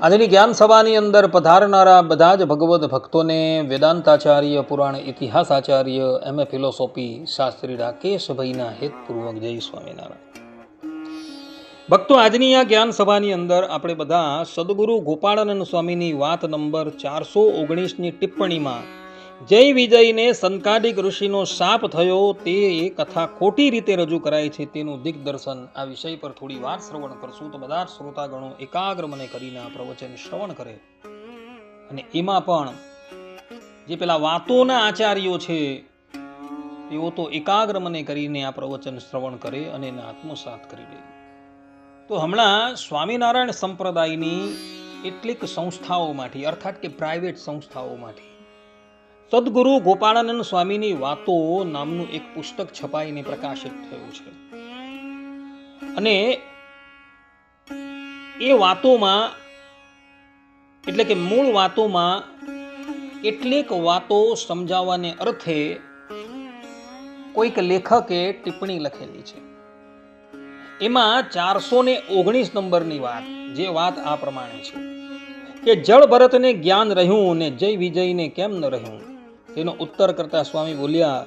આજની જ્ઞાન સભાની અંદર પધારનારા બધા જ ભગવદ્ ભક્તોને વેદાંતાચાર્ય, પુરાણ ઇતિહાસ આચાર્ય, એમ. એ. ફિલોસોફી શાસ્ત્રી રાકેશભાઈના હેતપૂર્વક જય સ્વામિનારાયણ. ભક્તો, આજની આ જ્ઞાન સભાની અંદર આપણે બધા સદગુરુ ગોપાળાનંદ સ્વામીની વાત નંબર ચારસો ઓગણીસની ટિપ્પણીમાં જય વિજયને સંકાલિક ઋષિનો શાપ થયો તે એ કથા ખોટી રીતે રજૂ કરાય છે તેનું દિગ્દર્શન. આ વિષય પર થોડી વાર શ્રવણ કરશું તો બધા શ્રોતાગણો એકાગ્ર મને કરીને આ પ્રવચન શ્રવણ કરે. અને એમાં પણ જે પેલા વાતોના આચાર્યો છે, તેઓ તો એકાગ્ર મને કરીને આ પ્રવચન શ્રવણ કરે અને એને આત્મસાત કરી લે. તો હમણાં સ્વામિનારાયણ સંપ્રદાયની કેટલીક સંસ્થાઓમાંથી, અર્થાત કે પ્રાઇવેટ સંસ્થાઓમાંથી સદગુરુ ગોપાળાનંદ સ્વામીની વાતો નામનું એક પુસ્તક છપાઈને પ્રકાશિત થયું છે. અને એ વાતોમાં, એટલે કે મૂળ વાતોમાં કેટલીક વાતો સમજાવવાને અર્થે કોઈક લેખકે ટિપ્પણી લખેલી છે. એમાં ચારસો ને ઓગણીસ નંબરની વાત, જે વાત આ પ્રમાણે છે. કે જળ ભરતને જ્ઞાન રહ્યું ને જય વિજયને કેમ ન રહ્યું? તેનો ઉત્તર કરતા સ્વામી બોલ્યા,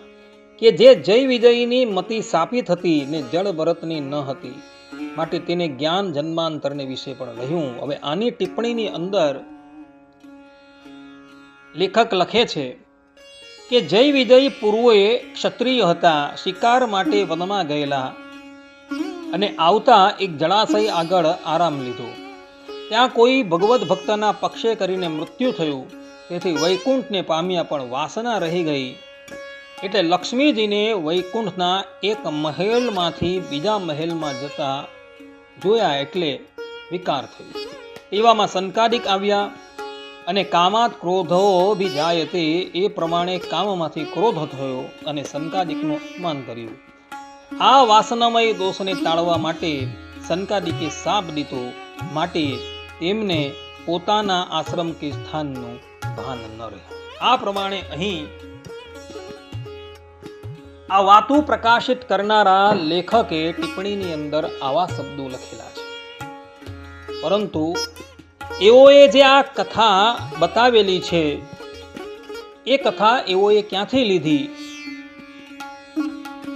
કે જે જય વિજયની મતિ સાપિત હતી ને જળ ભરતની ન હતી, માટે તેને જ્ઞાન જન્માંતરને વિશે પણ રહ્યું હવે આની ટિપ્પણીની અંદર લેખક લખે છે કે જય વિજય પૂર્વે ક્ષત્રિય હતા, શિકાર માટે વનમાં ગયેલા અને આવતા એક જળાશય આગળ આરામ લીધો. ત્યાં કોઈ ભગવદ્ ભક્તના પક્ષે કરીને મૃત્યુ થયું. તેથી વૈકુંઠને પામ્યા પણ વાસના રહી ગઈ. એટલે લક્ષ્મીજીને વૈકુંઠના એક મહેલમાંથી બીજા મહેલમાં જતા જોયા એટલે વિકાર થયો. એવામાં સંકાદિક આવ્યા અને કામાત ક્રોધો બી જાય તે એ પ્રમાણે કામમાંથી ક્રોધ થયો અને સંકાદિકનું અપમાન કર્યું. આ વાસનામય દોષને ટાળવા માટે સંકાદિકે સાપ દીધો. માટે તેમને પોતાના આશ્રમ કે સ્થાનનું ભાન ન રહે. આ પ્રમાણે અહીં આ વાતો પ્રકાશિત કરનારા લેખકે ટિપ્પણીની અંદર આવા શબ્દો લખેલા છે. પરંતુ એઓએ જે આ કથા બતાવેલી છે, એ કથા એઓએ ક્યાંથી લીધી?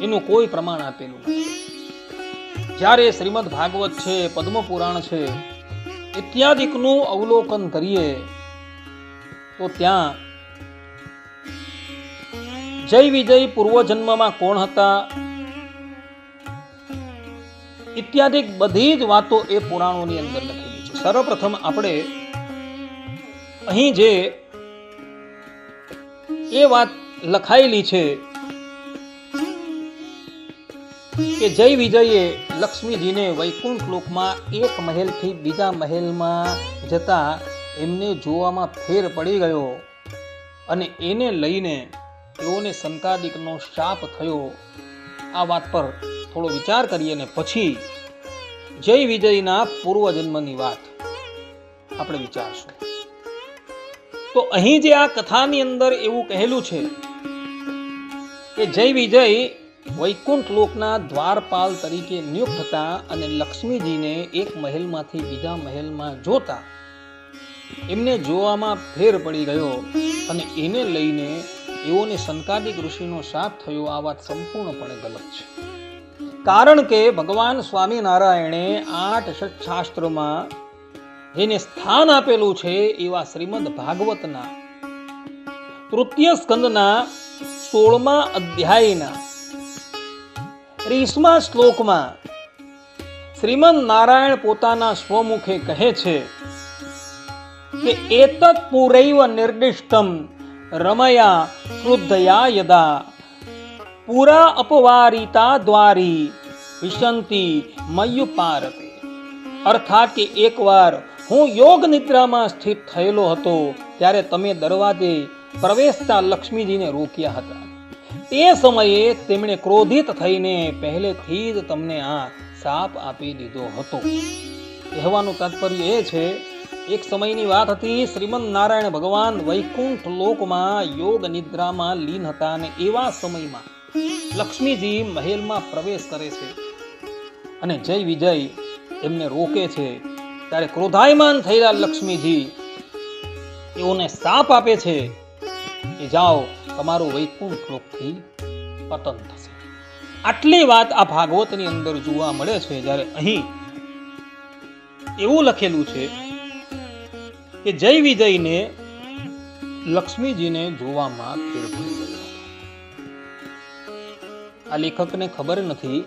એનું કોઈ પ્રમાણ આપેલું નથી. જ્યારે શ્રીમદ ભાગવત છે, પદ્મપુરાણ છે, ઇત્યાદિકનું અવલોકન કરીએ તો ત્યાં જય વિજય પૂર્વજન્મમાં કોણ હતા? ઇત્યાદિ બધી જ વાતો એ પુરાણોની અંદર લખેલી છે. સર્વપ્રથમ આપણે અહીં જે એ વાત લખાયેલી છે કે જય વિજયે લક્ષ્મીજીને વૈકુંઠ લોકમાં એક મહેલથી બીજા મહેલમાં જતા એમને જોવામાં ફેર પડી ગયો અને એને લઈને તેઓને સંકાદિકનો શાપ થયો. આ વાત પર થોડો વિચાર કરીએ ને પછી જય વિજયના પૂર્વજન્મની વાત આપણે વિચારશું. તો અહીં જે આ કથાની અંદર એવું કહેલું છે કે જય વિજય વૈકુંઠ લોકના દ્વારપાલ તરીકે નિયુક્ત હતા અને લક્ષ્મીજીને એક મહેલમાંથી બીજા મહેલમાં જોતા એમને જોવામાં ફેર પડી ગયો અને એને લઈને એઓને સંકાદિક ઋષિનો શાપ થયો આ વાત સંપૂર્ણપણે ગલત છે. કારણ કે ભગવાન સ્વામિનારાયણે આઠ શાસ્ત્રોમાં જેને સ્થાન આપેલું છે એવા શ્રીમદ ભાગવતના તૃતીય સ્કંદના સોળમા અધ્યાયના ત્રીસમા શ્લોકમાં શ્રીમદ નારાયણ પોતાના સ્વમુખે કહે છે કે એતત પુરૈવ નિર્દિષ્ટમ રમયા ક્રુદ્ધયા યદા. પુરા અપવારિતા દ્વારી વિશંતી મયુપારતે અર્થાત કે એકવાર હું યોગ નિદ્રામાં સ્થિત થયેલો હતો, ત્યારે તમે દરવાજે પ્રવેશતા લક્ષ્મીજીને રોક્યા હતા. તે સમયે તેમણે ક્રોધિત થઈને પહેલેથી જ તમને આ સાપ આપી દીધો હતો. કહેવાનું તાત્પર્ય એ છે એક સમયની વાત હતી શ્રીમદ નારાયણ ભગવાન વૈકુંઠ લોકમાં યોગ નિદ્રામાં લીન હતા અને એવા સમયમાં લક્ષ્મીજી મહેલમાં પ્રવેશ કરે છે. અને જય વિજય એમને રોકે છે. ત્યારે ક્રોધાયમાન થયેલા લક્ષ્મીજી એઓને સાપ આપે છે કે જાઓ, તમારું વૈકુંઠ લોકથી પતન થશે. આટલી વાત આ ભાગવતની અંદર જોવા મળે છે. જ્યારે અહીં એવું લખેલું છે કે જય વિજયને લક્ષ્મીજીને જોવામાં ફેરફાર આ લેખકને ખબર નથી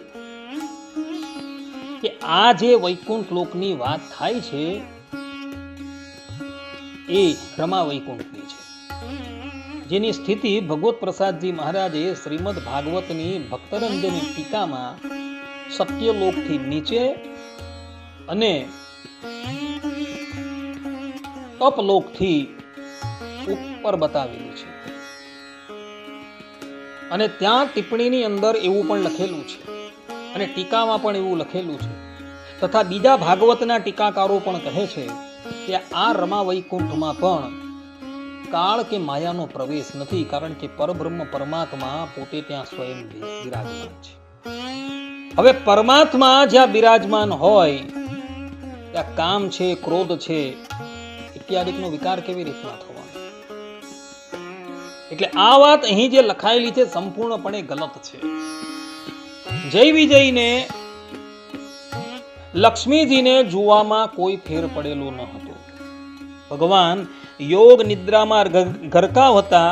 કે આ જે વૈકુંઠ લોકની વાત થાય છે, એ રમા વૈકુંઠની છે. જેની સ્થિતિ ભગવત પ્રસાદજી મહારાજે શ્રીમદ ભાગવતની ભક્તરંજની ટીકામાં સત્યલોકથી નીચે અને તપલોકથી ઉપર બતાવેલી છે. અને ત્યાં ટિપ્પણીની અંદર એવું પણ લખેલું છે. અને ટીકામાં પણ એવું લખેલું છે. તથા બીજા ભાગવતના ટીકાકારો પણ કહે છે કે આ રમા વૈકુંઠમાં પણ કાળ કે માયાનો પ્રવેશ નથી, કારણ કે પરબ્રહ્મ પરમાત્મા પોતે ત્યાં સ્વયં બિરાજમાન છે. હવે પરમાત્મા જ્યાં બિરાજમાન હોય, ત્યાં કામ છે, ક્રોધ છે ઇત્યાદિકનો વિકાર કેવી રીતના થવાનો? એટલે આ વાત અહીં જે લખાયેલી છે સંપૂર્ણપણે ગલત છે. જય વિજયને લક્ષ્મીજીને જોવામાં કોઈ ફેર પડેલો ન હતો. ભગવાન યોગ નિદ્રામાં ગરકાવ હતા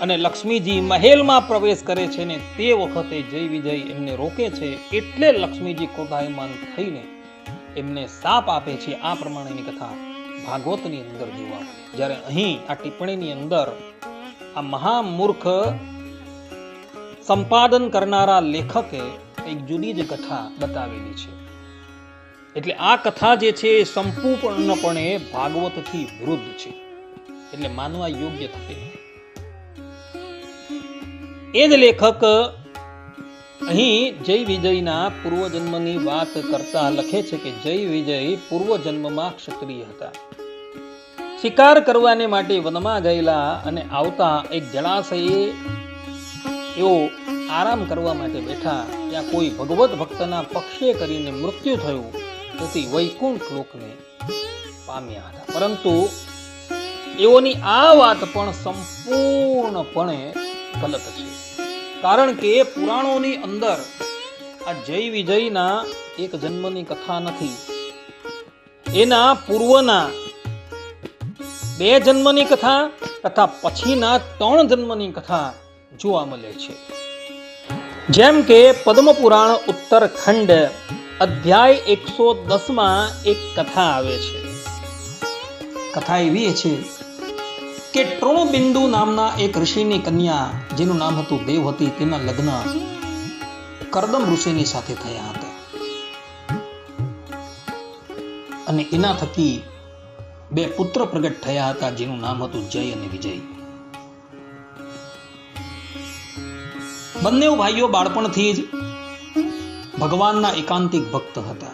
અને લક્ષ્મીજી મહેલમાં પ્રવેશ કરે છે ને તે વખતે જય વિજય એમને રોકે છે એટલે લક્ષ્મીજી ક્રોધાયમાન થઈને એમને સાપ આપે છે. આ પ્રમાણેની કથા ભાગવતની અંદર જોવા. જ્યારે અહીં આ ટિપ્પણીની અંદર આ મહામૂર્ખ સંપાદન કરનારા લેખકે એક જુદી જ કથા બતાવેલી છે. એટલે આ કથા જે છે સંપૂર્ણપણે ભાગવતથી વિરુદ્ધ છે. એટલે માનવા યોગ્ય થતી નથી એ જ લેખક અહીં જય વિજયના પૂર્વજન્મની વાત કરતા લખે છે કે જય વિજય પૂર્વજન્મમાં ક્ષત્રિય હતા. શિકાર કરવાને માટે વનમાં ગયેલા અને આવતા એક જળાશયે એઓ આરામ કરવા માટે બેઠા, ત્યાં કોઈ ભગવત ભક્તના પક્ષે કરીને મૃત્યુ થયું, તેથી વૈકુંઠ લોકને પામ્યા હતા. પરંતુ એઓની આ વાત પણ સંપૂર્ણપણે ગલત છે. કારણ કે પુરાણોની અંદર આ જય વિજયના એક જન્મની કથા નથી. એના પૂર્વના બે જન્મની કથા તથા પછીના ત્રણ જન્મની કથા જોવા મળે છે. જેમ કે પદ્મપુરાણ ઉત્તરખંડ અધ્યાય એકસો દસમાં એક કથા આવે છે. કથા એવી છે કે ટ્રોણબિંદુ નામના એક ઋષિની કન્યા, જેનું નામ હતું દેવહતી, તેના લગ્ન કરદમ ઋષિની સાથે થયા હતા. અને એના થકી બે પુત્ર પ્રગટ થયા હતા, જેનું નામ હતું જય અને વિજય. બંને ભાઈઓ બાળપણથી જ ભગવાનના એકાંતિક ભક્ત હતા.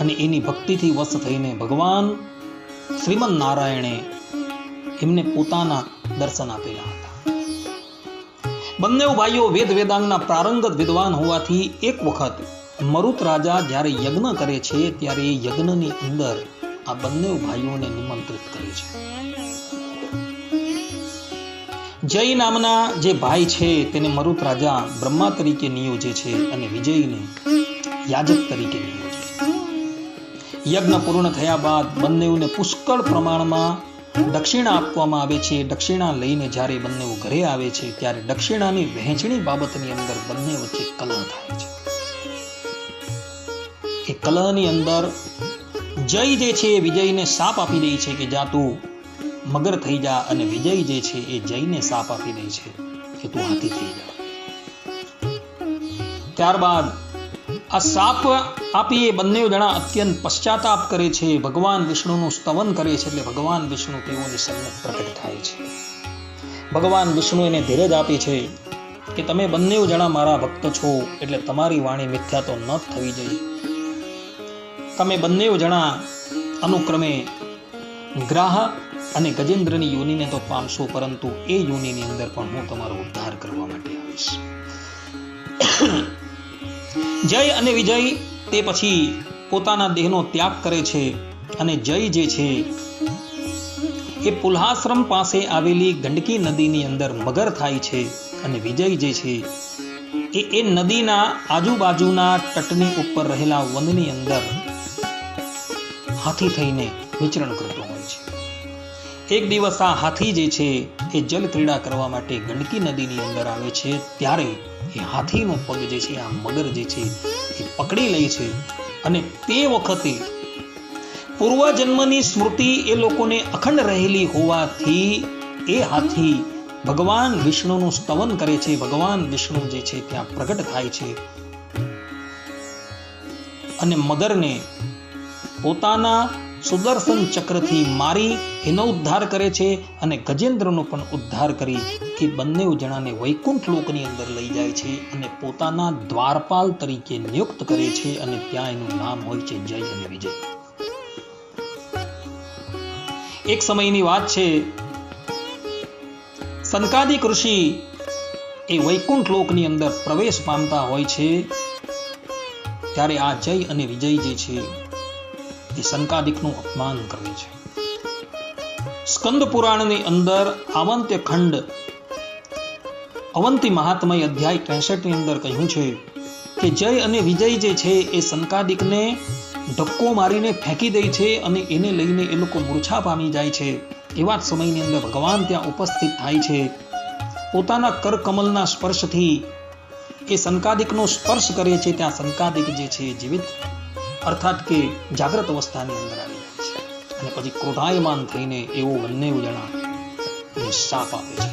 અને એની ભક્તિથી વશ થઈને ભગવાન શ્રીમદ નારાયણે એમને પોતાના દર્શન આપેલા હતા. બંને ભાઈઓ વેદ વેદાંગના પ્રારંગત વિદ્વાન હોવાથી એક વખત મરુત રાજા જ્યારે યજ્ઞ કરે છે, ત્યારે એ યજ્ઞની અંદર આ બંને ભાઈઓને નિમંત્રિત કરે છે. જય નામના જે ભાઈ છે, તેને મરુત રાજા બ્રહ્મા તરીકે નિયોજે છે અને વિજયને યાજક તરીકે નિયોજે યજ્ઞ પૂર્ણ થયા બાદ બંનેઓને પુષ્કળ પ્રમાણમાં દક્ષિણા આપવામાં આવે છે. દક્ષિણા લઈને જ્યારે બંનેઓ ઘરે આવે છે, ત્યારે દક્ષિણાની વહેંચણી બાબતની અંદર બંને વચ્ચે કલહ થાય છે. કલહની અંદર જય જે છે એ વિજયને સાપ આપી દે છે કે જા તું મગર થઈ જા અને વિજય જે છે એ જયને સાપ આપી દે છે કે તું હાથી થઈ જા. ત્યારબાદ આ સાપ આપી એ બંને જણા અત્યંત પશ્ચાતાપ કરે છે. ભગવાન વિષ્ણુનું સ્તવન કરે છે એટલે ભગવાન વિષ્ણુ તેઓની સન્મુખ પ્રગટ થાય છે. ભગવાન વિષ્ણુ એને ધીરજ આપે છે કે તમે બંને જણા મારા ભક્ત છો એટલે તમારી વાણી મિથ્યા તો ન થવી જોઈએ. તમે બંને જણા અનુક્રમે ગ્રાહ અને ગજેન્દ્રની યોનિને તો પામશો, પરંતુ એ યોનિની અંદર પણ હું તમારો ઉદ્ધાર કરવા માટે આવીશ. જય અને વિજય તે પછી પોતાના દેહનો ત્યાગ કરે છે અને જય જે છે એ પુલ્હાશ્રમ પાસે આવેલી ગંડકી નદીની અંદર મગર થાય છે અને વિજય જે છે એ એ નદીના આજુબાજુના તટની ઉપર રહેલા વનની અંદર હાથી થઈને વિચરણ કરતો હોય છે. એક દિવસ આ હાથી જે છે, એ જલ ક્રીડા કરવા માટે ગંડકી નદીની અંદર આવે છે, ત્યારે એ હાથીનો પગ જે છે, આ મગર જે છે, એ પકડી લે છે અને તે વખતે પૂર્વજન્મની સ્મૃતિ એ લોકોને અખંડ રહેલી હોવાથી એ હાથી ભગવાન વિષ્ણુનું સ્તવન કરે છે, ભગવાન વિષ્ણુ જે છે, ત્યાં પ્રગટ થાય છે અને મગરને પોતાના સુદર્શન ચક્રથી મારી એનો ઉદ્ધાર કરે છે અને ગજેન્દ્રનો પણ ઉદ્ધાર કરી એ બંને જણાને વૈકુંઠ લોકની અંદર લઈ જાય છે અને પોતાના દ્વારપાલ તરીકે નિયુક્ત કરે છે અને ત્યાં એનું નામ હોય છે જય અને વિજય. એક સમયની વાત છે સંકાદિક ઋષિ એ વૈકુંઠ લોકની અંદર પ્રવેશ પામતા હોય છે ત્યારે આ જય અને વિજય જે છે એ શંકાદિકનું અપમાન કરે છે. સ્કંદ પુરાણની અંદર આવંત્ય ખંડ અવંતી મહાત્મય અધ્યાય ત્રેસઠની અંદર કહ્યું છે કે જય અને વિજય જે છે એ શંકાદિકને ધક્કો મારીને ફેંકી દે છે અને એને લઈને એ લોકો મૂર્છા પામી જાય છે. એવા જ સમયની અંદર ભગવાન ત્યાં ઉપસ્થિત થાય છે. પોતાના કરકમલના સ્પર્શથી એ શંકાદિકનો સ્પર્શ કરે છે. ત્યાં શંકાદિક જે છે જીવિત અર્થાત કે જાગ્રત અવસ્થાની અંદર આવી જાય છે. અને પછી ક્રોધાયમાન થઈને એવો બંને જણા શાપ આપે છે.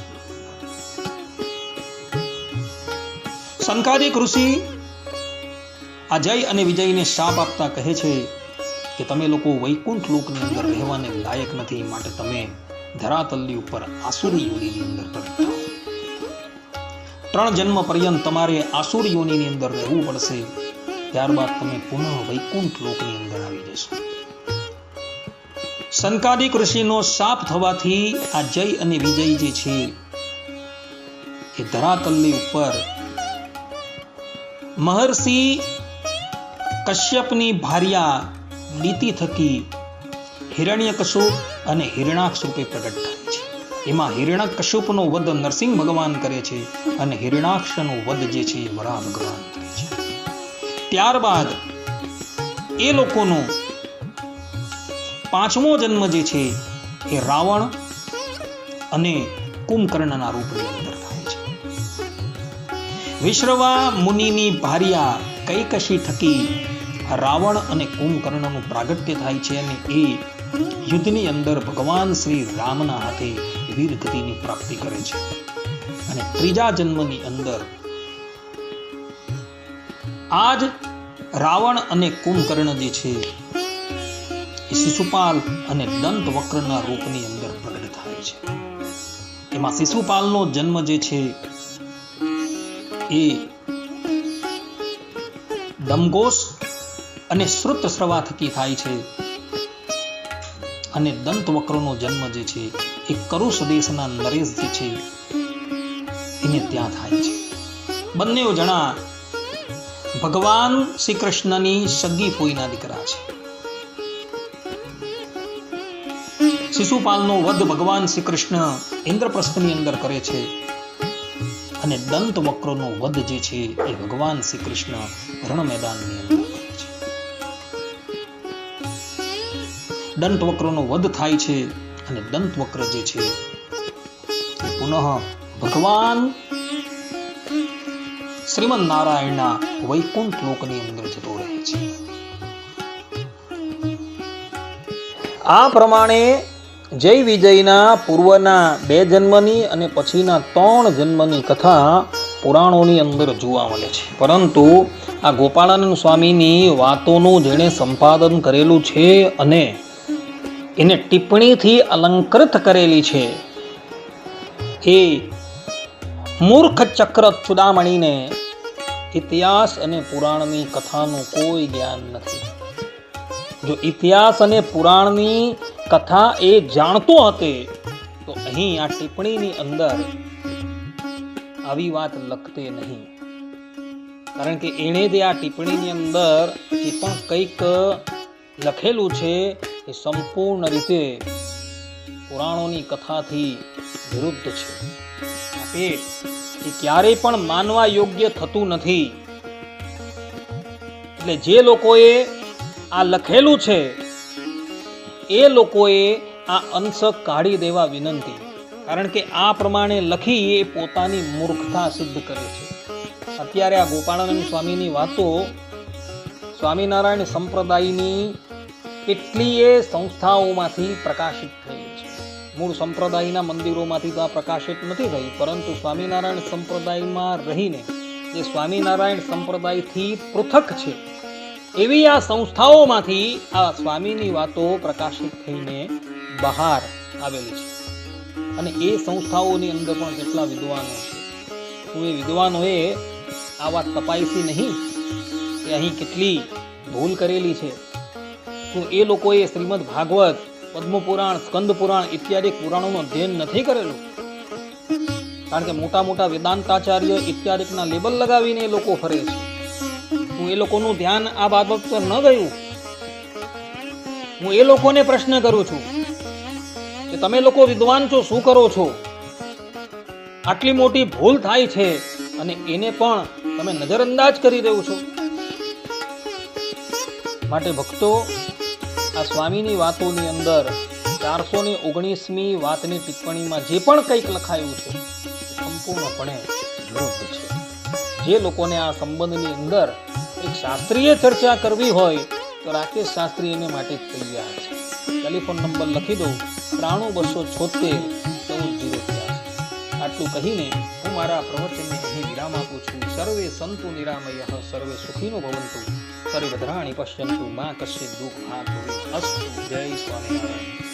શંકાદિક ઋષિ આ જય અને વિજયને શાપ આપતા કહે છે કે તમે લોકો વૈકુંઠ લોકની અંદર રહેવાને લાયક નથી માટે તમે ધરાતલ્લી ઉપર આસુરી યોનિની અંદર પ્રગટ ત્રણ જન્મ પર્યંત તમારે આસુરી યોનિની અંદર રહેવું પડશે. ત્યારબાદ તમે પુનઃ વૈકુંઠ લોકની અંદર આવી જશો સંકાદિક ઋષિનો શાપ થવાથી આ જય અને વિજય જે છે, એ ધરાતલની ઉપર મહર્ષિ કશ્યપની ભાર્યા નીતિ થકી હિરણ્ય કશુપ અને હિરણાક્ષ રૂપે પ્રગટ થાય છે. એમાં હિરણ્યકશુપનો વધ નરસિંહ ભગવાન કરે છે અને હિરણાક્ષનો વધ જે છે એ વરા ભગવાન કરે છે. ત્યારબાદ એ લોકોનો પાંચમો જન્મ જે છે એ રાવણ અને કુંભકર્ણના રૂપની અંદર થાય છે. વિશ્રવા મુનિની ભાર્યા કૈકશી થકી રાવણ અને કુંભકર્ણનું પ્રાગટ્ય થાય છે અને એ યુદ્ધની અંદર ભગવાન શ્રી રામના હાથે વીરગતિની પ્રાપ્તિ કરે છે. અને ત્રીજા જન્મની અંદર આજ રાવણ અને કુંભકર્ણ જે છે. એ શિશુપાલ અને દંત વક્રના રૂપની અંદર પ્રગટ થાય છે. એમાં શિશુપાલનો જન્મ જે છે, એ દમઘોષ અને શ્રુત શ્રવા થકી થાય છે. અને દંત વક્રનો જન્મ જે છે, એ કરુષ દેશના નરેશ જે છે. એને ત્યાં થાય છે. બંને જણા ભગવાન શ્રી કૃષ્ણની સગી ફોઈના દીકરા છે. શિશુપાલનો વધ ભગવાન શ્રી કૃષ્ણ ઇન્દ્રપ્રસ્થની અંદર કરે છે અને દંત વક્રોનો વધ જે છે એ ભગવાન શ્રી કૃષ્ણ રણ મેદાનની અંદર દંત વક્રનો વધ થાય છે અને દંત વક્ર જે છે પુનઃ ભગવાન શ્રીમદ નારાયણના વૈકુંઠ લોકની અંદર જતો રહે છે. આ પ્રમાણે જય વિજયના પૂર્વના બે જન્મની અને પછીના ત્રણ જન્મની કથા પુરાણોની અંદર જોવા મળે છે. પરંતુ આ ગોપાળાનંદ સ્વામીની વાતોનું જેણે સંપાદન કરેલું છે અને એને ટિપ્પણીથી અલંકૃત કરેલી છે, એ મૂર્ખ ચક્ર ચુડામણીને ઇતિહાસ અને પુરાણની કથાનું કોઈ જ્ઞાન નથી. જો ઇતિહાસ અને પુરાણની કથા એ જાણતો હતે, તો અહીં આ ટિપ્પણીની અંદર આવી વાત લખતે નહીં. કારણ કે એણે જે આ ટિપ્પણીની અંદર જે પણ કંઈક લખેલું છે, એ સંપૂર્ણ રીતે પુરાણોની કથાથી વિરુદ્ધ છે. એ એ ક્યારેય પણ માનવા યોગ્ય થતું નથી. એટલે જે લોકોએ આ લખેલું છે, એ લોકોએ આ અંશ કાઢી દેવા વિનંતી. કારણ કે આ પ્રમાણે લખી એ પોતાની મૂર્ખતા સિદ્ધ કરે છે. અત્યારે આ ગોપાળાનંદ સ્વામીની વાતો સ્વામિનારાયણ સંપ્રદાયની કેટલીય સંસ્થાઓમાંથી પ્રકાશિત થઈ. મૂળ સંપ્રદાયના મંદિરોમાંથી તો આ પ્રકાશિત નથી થઈ, પરંતુ સ્વામિનારાયણ સંપ્રદાયમાં રહીને, જે સ્વામિનારાયણ સંપ્રદાયથી પૃથક છે, એવી આ સંસ્થાઓમાંથી આ સ્વામીની વાતો પ્રકાશિત થઈને બહાર આવેલી છે. અને એ સંસ્થાઓની અંદર પણ કેટલા વિદ્વાનો છે, હું એ વિદ્વાનોએ આ વાત તપાઈશી નહીં કે અહીં કેટલી ભૂલ કરેલી છે. શું એ લોકોએ શ્રીમદ ભાગવત પદ્મપુરાણ સ્કંદ પુરાણ ઇત્યાદિ પુરાણોનું અધ્યયન નથી કરેલું. કારણ કે મોટા મોટા વેદાંતાચાર્ય ઇત્યાદિકના લેબલ લગાવીને એ લોકો ફરે છે. હું એ લોકોનું ધ્યાન આ બાબત પર ન ગયું. હું એ લોકોને પ્રશ્ન કરું છું કે તમે લોકો વિદ્વાન છો, શું કરો છો? આટલી મોટી ભૂલ થાય છે અને એને પણ તમે નજરઅંદાજ કરી રહ્યો છો. માટે ભક્તો આ સ્વામીની વાતોની અંદર ચારસો ને ઓગણીસમી વાતની ટિપ્પણીમાં જે પણ કંઈક લખાયું છે સંપૂર્ણપણે વિરુદ્ધ છે. જે લોકોને આ સંબંધની અંદર એક શાસ્ત્રીય ચર્ચા કરવી હોય, તો રાકેશ શાસ્ત્રી એને માટે તૈયાર છે. ટેલિફોન નંબર લખી દઉં, ત્રાણું બસો છોતેર ચૌદ જીરો આટલું કહીને હું મારા પ્રવચનને અહીં વિરામ આપું છું. સર્વે સંતુ નિરામય, સર્વે સુખીનો ભવંતુ. સર્વે ભદ્રાણી પશ્યંતુ મા કશ્ચિત દુઃખ અસ્તુ જય સ્વામિનારાયણ.